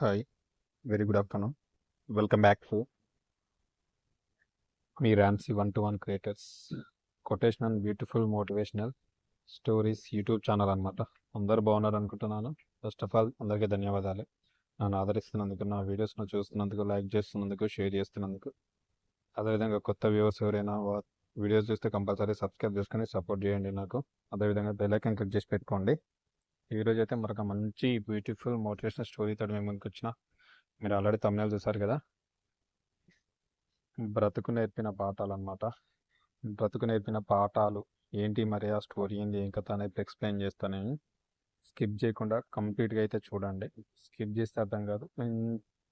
Hi. Very good afternoon. Welcome back to me ర్యాన్సీ one two one creators. Quotation and beautiful motivational stories YouTube channel అనమాట అందరు బాగున్నారు అనుకుంటున్నాను first of all అందరికీ ధన్యవాదాలు. నన్ను ఆదరిస్తున్నందుకు నా వీడియోస్ను చూస్తున్నందుకు లైక్ చేస్తున్నందుకు షేర్ చేస్తున్నందుకు. అదేవిధంగా కొత్త వ్యూవర్స్ ఎవరైనా వీడియోస్ చూస్తే కంపల్సరీ సబ్స్క్రైబ్ చేసుకొని సపోర్ట్ చేయండి నాకు. అదేవిధంగా బెల్ ఐకన్ క్లిక్ చేసి పెట్టుకోండి. ఈరోజు అయితే మరొక మంచి బ్యూటిఫుల్ మోటివేషనల్ స్టోరీ తోటి మేము ముందుకు వచ్చిన మీరు ఆల్రెడీ తమిళ చూసారు కదా? బ్రతుకు నేర్పిన పాఠాలు అనమాట బ్రతుకు నేర్పిన పాఠాలు ఏంటి మరి ఆ స్టోరీ ఏంటి ఏం కథ అనేది ఎక్స్ప్లెయిన్ చేస్తాను. నేను స్కిప్ చేయకుండా కంప్లీట్గా అయితే చూడండి. స్కిప్ చేస్తే అర్థం కాదు. నేను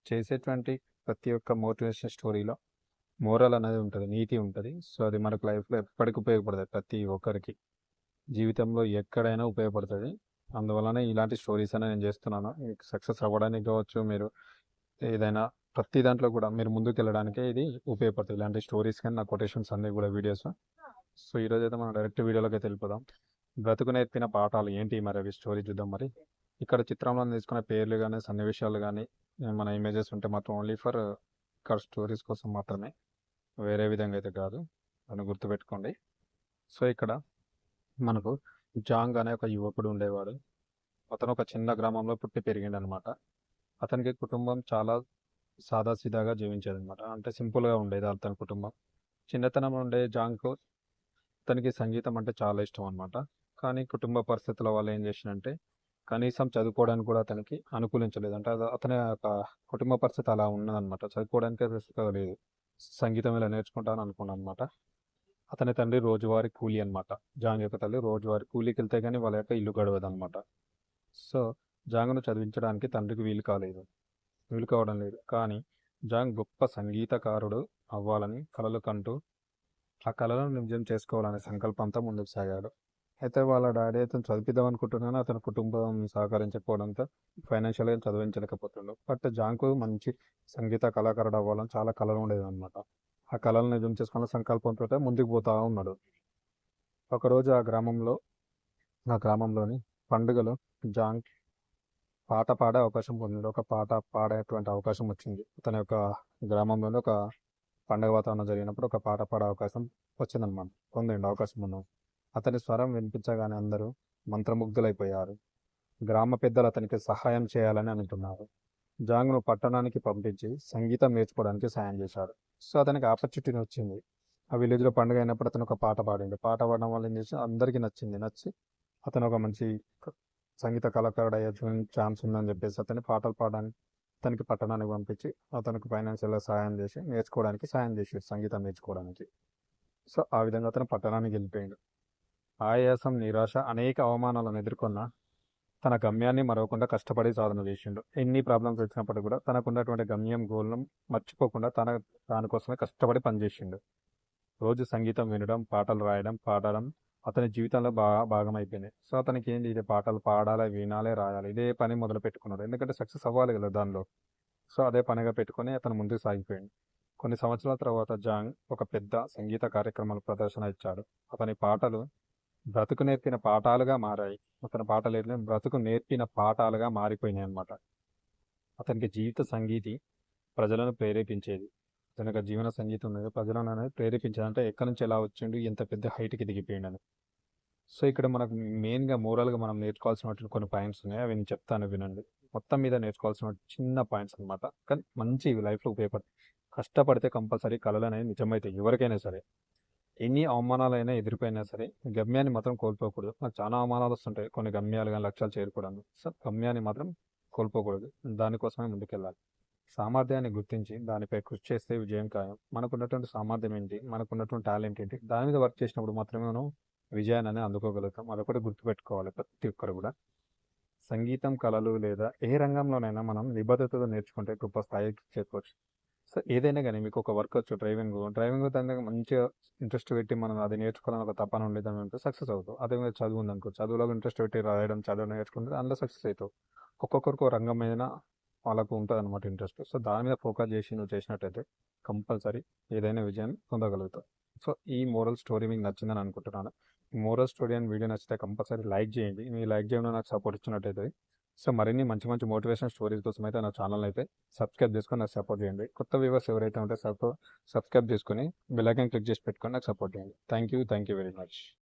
చేసేటువంటి ప్రతి ఒక్క మోటివేషన్ స్టోరీలో మోరల్ అనేది ఉంటుంది నీతి ఉంటుంది. సో అది మనకు లైఫ్లో ఎప్పటికీ ఉపయోగపడుతుంది ప్రతి ఒక్కరికి. జీవితంలో ఎక్కడైనా ఉపయోగపడుతుంది. అందువలన ఇలాంటి స్టోరీస్ అనే నేను చేస్తున్నాను. మీకు సక్సెస్ అవ్వడానికి కావచ్చు మీరు ఏదైనా ప్రతి దాంట్లో కూడా మీరు ముందుకు వెళ్ళడానికి ఇది ఉపయోగపడుతుంది. ఇలాంటి స్టోరీస్ కానీ నా కొటేషన్స్ అన్నీ కూడా వీడియోస్. సో ఈరోజు అయితే మనం డైరెక్ట్ వీడియోలోకి అయితే వెళ్ళిపోదాం. బ్రతుకు నేర్పిన పాఠాలు ఏంటి మరి అవి? స్టోరీ చూద్దాం మరి. ఇక్కడ చిత్రంలో తీసుకున్న పేర్లు కానీ సన్నివేశాలు కానీ మన ఇమేజెస్ ఉంటే మాత్రం ఓన్లీ ఫర్ ఇక్కడ స్టోరీస్ కోసం మాత్రమే. వేరే విధంగా అయితే కాదు. అని గుర్తుపెట్టుకోండి. సో ఇక్కడ మనకు జాంగ్ అనే ఒక యువకుడు ఉండేవాడు. అతను ఒక చిన్న గ్రామంలో పుట్టి పెరిగిండు అనమాట అతనికి కుటుంబం చాలా సాదాసీదాగా జీవించేది అనమాట అంటే సింపుల్గా ఉండేది అతని కుటుంబం. చిన్నతనం ఉండే జాంగ్కు అతనికి సంగీతం అంటే చాలా ఇష్టం అనమాట కానీ కుటుంబ పరిస్థితుల వల్ల ఏం చేసిందంటే కనీసం చదువుకోవడానికి కూడా అతనికి అనుకూలించలేదు. అంటే అతని యొక్క కుటుంబ పరిస్థితి అలా ఉన్నదనమాట. చదువుకోవడానికి రిస్క్ లేదు. సంగీతం ఇలా నేర్చుకుంటాను అనుకున్నాను అనమాట అతని తండ్రి రోజువారి కూలీ అనమాట జాంగ్ యొక్క తల్లి రోజువారి కూలీకి వెళ్తే కానీ వాళ్ళ యొక్క ఇల్లు గడవదనమాట సో జాంగ్ను చదివించడానికి తండ్రికి వీలు కాలేదు. వీలు కావడం లేదు. కానీ జాంగ్ గొప్ప సంగీతకారుడు అవ్వాలని కలలు కంటూ ఆ కళలను నిజం చేసుకోవాలనే సంకల్పంతో ముందుకు సాగాడు. అయితే వాళ్ళ డాడీ అతను చదివిద్దాం అనుకుంటున్నాను. అతని కుటుంబం సహకరించకపోవడంతో ఫైనాన్షియల్గా చదివించలేకపోతుండు. బట్ జాంకు మంచి సంగీత కళాకారుడు అవ్వాలని చాలా కళలు ఉండేది అనమాట ఆ కళలను నిజం చేసుకున్న సంకల్పంతో ముందుకు పోతా ఉన్నాడు. ఒకరోజు ఆ గ్రామంలో ఆ గ్రామంలోని పండుగలో జాంగ్ పాట పాడే అవకాశం పొందింది ఒక పాట పాడేటువంటి అవకాశం వచ్చింది. తన యొక్క గ్రామంలోనే ఒక పండుగ వాతావరణం జరిగినప్పుడు ఒక పాట పాడే అవకాశం వచ్చిందనమాట పొందండి అవకాశం ఉన్నాం అతని స్వరం వినిపించగానే అందరూ మంత్రముగ్ధులైపోయారు. గ్రామ పెద్దలు అతనికి సహాయం చేయాలని అనుకున్నారు. జాంగ్ను పట్టణానికి పంపించి సంగీతం నేర్చుకోవడానికి సాయం చేశాడు. సో అతనికి ఆపర్చునిటీ వచ్చింది. ఆ విలేజ్లో పండుగ అయినప్పుడు అతను ఒక పాట పాడిండు. పాట పాడడం వల్ల ఏం చేసి అందరికీ నచ్చింది. నచ్చి అతను ఒక మంచి సంగీత కళాకారుడు అయ్యే ఛాన్స్ ఉందని చెప్పేసి అతని పాటలు పాడడానికి అతనికి పట్టణానికి పంపించి అతనికి ఫైనాన్షియల్గా సాయం చేసి నేర్చుకోవడానికి సాయం చేశాడు. సంగీతం నేర్చుకోవడానికి. సో ఆ విధంగా అతను పట్టణానికి వెళ్ళిపోయాడు. ఆయాసం నిరాశ అనేక అవమానాలను ఎదుర్కొన్న తన గమ్యాన్ని మరవకుండా కష్టపడి సాధన చేసిండు. ఎన్ని ప్రాబ్లమ్స్ వచ్చినప్పుడు కూడా తనకున్నటువంటి గమ్యం గోల్ను మర్చిపోకుండా తన దానికోసమే కష్టపడి పనిచేసిండు. రోజు సంగీతం వినడం పాటలు రాయడం పాడడం అతని జీవితంలో బాగా భాగం అయిపోయింది సో అతనికి ఏంటి ఇదే పాటలు పాడాలి వినాలి రాయాలి ఇదే పని మొదలు పెట్టుకున్నాడు. ఎందుకంటే సక్సెస్ అవ్వాలి కదా దానిలో. సో అదే పనిగా పెట్టుకొని అతను ముందుకు సాగిపోయింది కొన్ని సంవత్సరాల తర్వాత జాంగ్ ఒక పెద్ద సంగీత కార్యక్రమాల ప్రదర్శన ఇచ్చాడు. అతని పాటలు బ్రతుకు నేర్పిన పాఠాలుగా మారాయి. అతని పాటలు ఏంటంటే బ్రతుకు నేర్పిన పాఠాలుగా మారిపోయినాయి అన్నమాట అతనికి జీవిత సంగీతి ప్రజలను ప్రేరేపించేది. అతని యొక్క జీవన సంగీతం ఉన్నది. ప్రజలను అనేది ప్రేరేపించేది. అంటే ఎక్కడి నుంచి ఎలా వచ్చిండు? ఎంత పెద్ద హైట్కి దిగిపోయిండు అని. సో ఇక్కడ మనకు మెయిన్గా మోరల్గా మనం నేర్చుకోవాల్సినటువంటి కొన్ని పాయింట్స్ ఉన్నాయి. అవి నేను చెప్తాను వినండి. మొత్తం మీద నేర్చుకోవాల్సిన చిన్న పాయింట్స్ అనమాట కానీ మంచి లైఫ్లో ఉపయోగపడతాయి. కష్టపడితే కంపల్సరీ కళలు అనేది నిజమైతే ఎవరికైనా సరే. ఎన్ని అవమానాలైనా ఎదురుపోయినా సరే గమ్యాన్ని మాత్రం కోల్పోకూడదు. నాకు చాలా అవమానాలు వస్తుంటాయి. కొన్ని గమ్యాలు కానీ లక్ష్యాలు చేరుకోవడానికి. సో గమ్యాన్ని మాత్రం కోల్పోకూడదు. దానికోసమే ముందుకెళ్ళాలి. సామర్థ్యాన్ని గుర్తించి దానిపై కృషి చేస్తే విజయం ఖాయం. మనకున్నటువంటి సామర్థ్యం ఏంటి? మనకున్నటువంటి టాలెంట్ ఏంటి? దాని మీద వర్క్ చేసినప్పుడు మాత్రమే మనం విజయాన్ని అందుకోగలుగుతాం. అదొకటి గుర్తుపెట్టుకోవాలి ప్రతి ఒక్కరు కూడా. సంగీతం కళలు లేదా ఏ రంగంలోనైనా మనం నిబద్ధతతో నేర్చుకుంటే గొప్ప స్థాయికి చేరుకోవచ్చు. సో ఏదైనా కానీ మీకు ఒక వర్క్ వచ్చు డ్రైవింగ్. డ్రైవింగ్ దాని మంచిగా ఇంట్రెస్ట్ పెట్టి మనం అది నేర్చుకోవాలని ఒక తపన ఉండేదాన్ని ఉంటే సక్సెస్ అవుతావు. అదే మీద చదువు ఉందనుకో చదువులో ఇంట్రెస్ట్ పెట్టి రాయడం చదువు నేర్చుకుంటే అందులో సక్సెస్ అవుతావు. ఒక్కొక్కరికి రంగం మీద వాళ్ళకు ఉంటుంది అనమాట ఇంట్రెస్ట్. సో దాని మీద ఫోకస్ చేసి నువ్వు చేసినట్టయితే కంపల్సరీ ఏదైనా విజయాన్ని పొందగలుగుతావు. సో ఈ మోరల్ స్టోరీ మీకు నచ్చిందని అనుకుంటున్నాను. ఈ మోరల్ స్టోరీ అని వీడియో నచ్చితే కంపల్సరీ లైక్ చేయండి. మీ లైక్ చేయడం నాకు సపోర్ట్ ఇచ్చినట్టయితే సో మరిన్ని మంచి మంచి మోటివేషన్ స్టోరీస్ కోసం అయితే నా ఛానల్ అయితే సబ్స్క్రైబ్ చేసుకొని నాకు సపోర్ట్ చేయండి. కొత్త వ్యూవర్స్ ఎవరైతే ఉంటే సబ్స్క్రైబ్ చేసుకొని బెల్ ఐకాన్ క్లిక్ చేసి పెట్టుకొని నాకు సపోర్ట్ చేయండి. Thank you thank you very much.